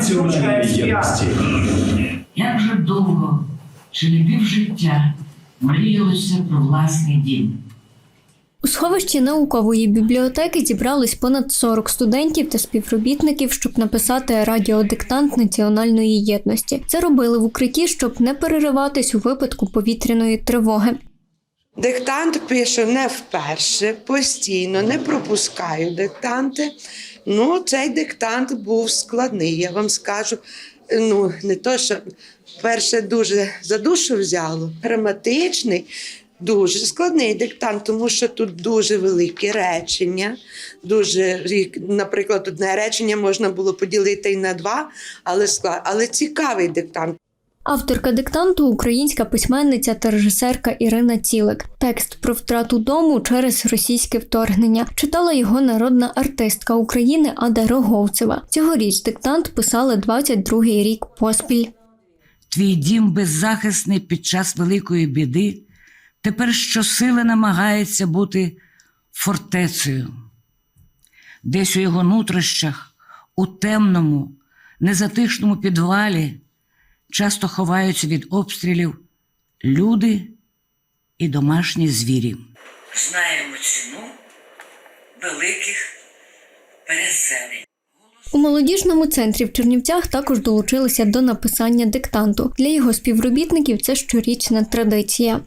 національної єдності. Як же довго, чи не півжиття, мріялося про власний дім. У сховищі наукової бібліотеки зібрались понад 40 студентів та співробітників, щоб написати радіодиктант національної єдності. Це робили в укритті, щоб не перериватись у випадку повітряної тривоги. Диктант пишу не вперше, постійно, не пропускаю диктанти. Ну, цей диктант був складний, я вам скажу. Ну, не то, що перше дуже за душу взяло, граматичний, дуже складний диктант, тому що тут дуже великі речення. Дуже, наприклад, одне речення можна було поділити і на два, але, склад... але цікавий диктант. Авторка диктанту українська письменниця та режисерка Ірина Цілик. Текст про втрату дому через російське вторгнення читала його народна артистка України Ада Роговцева. Цьогоріч диктант писали 22-й рік поспіль. Твій дім беззахисний під час великої біди, тепер щосили намагається бути фортецею. Десь у його нутрощах, у темному, незатишному підвалі часто ховаються від обстрілів люди і домашні звірі. Знаємо ціну великих переселень. У молодіжному центрі в Чернівцях також долучилися до написання диктанту. Для його співробітників це щорічна традиція.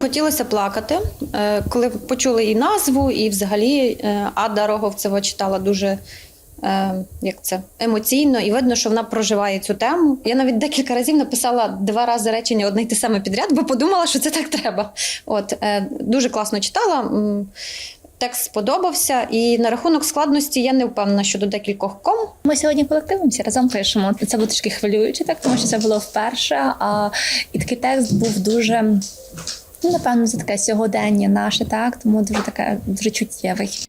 Хотілося плакати, Е, коли почули і назву, і взагалі е, Ада Роговцева читала дуже е, як це, емоційно, і видно, що вона проживає цю тему. Я навіть декілька разів написала два рази речення одне й те саме підряд, бо подумала, що це так треба. От, е, дуже класно читала. Текст сподобався, і на рахунок складності я не впевнена щодо декількох ком. Ми сьогодні колективом всі разом пишемо. Це було трішки хвилююче, так тому що це було вперше. А і такий текст був дуже. Ну, напевно, за таке сьогодення наше, так тому дуже таке дуже чуттєвий.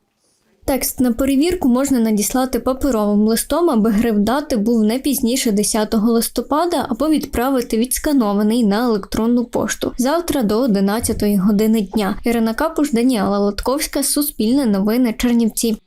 Текст на перевірку можна надіслати паперовим листом, аби гриф дати був не пізніше 10 листопада, або відправити відсканований на електронну пошту завтра до 11 години дня. Ірина Капуш, Даніала Латковська, Суспільне новини, Чернівці.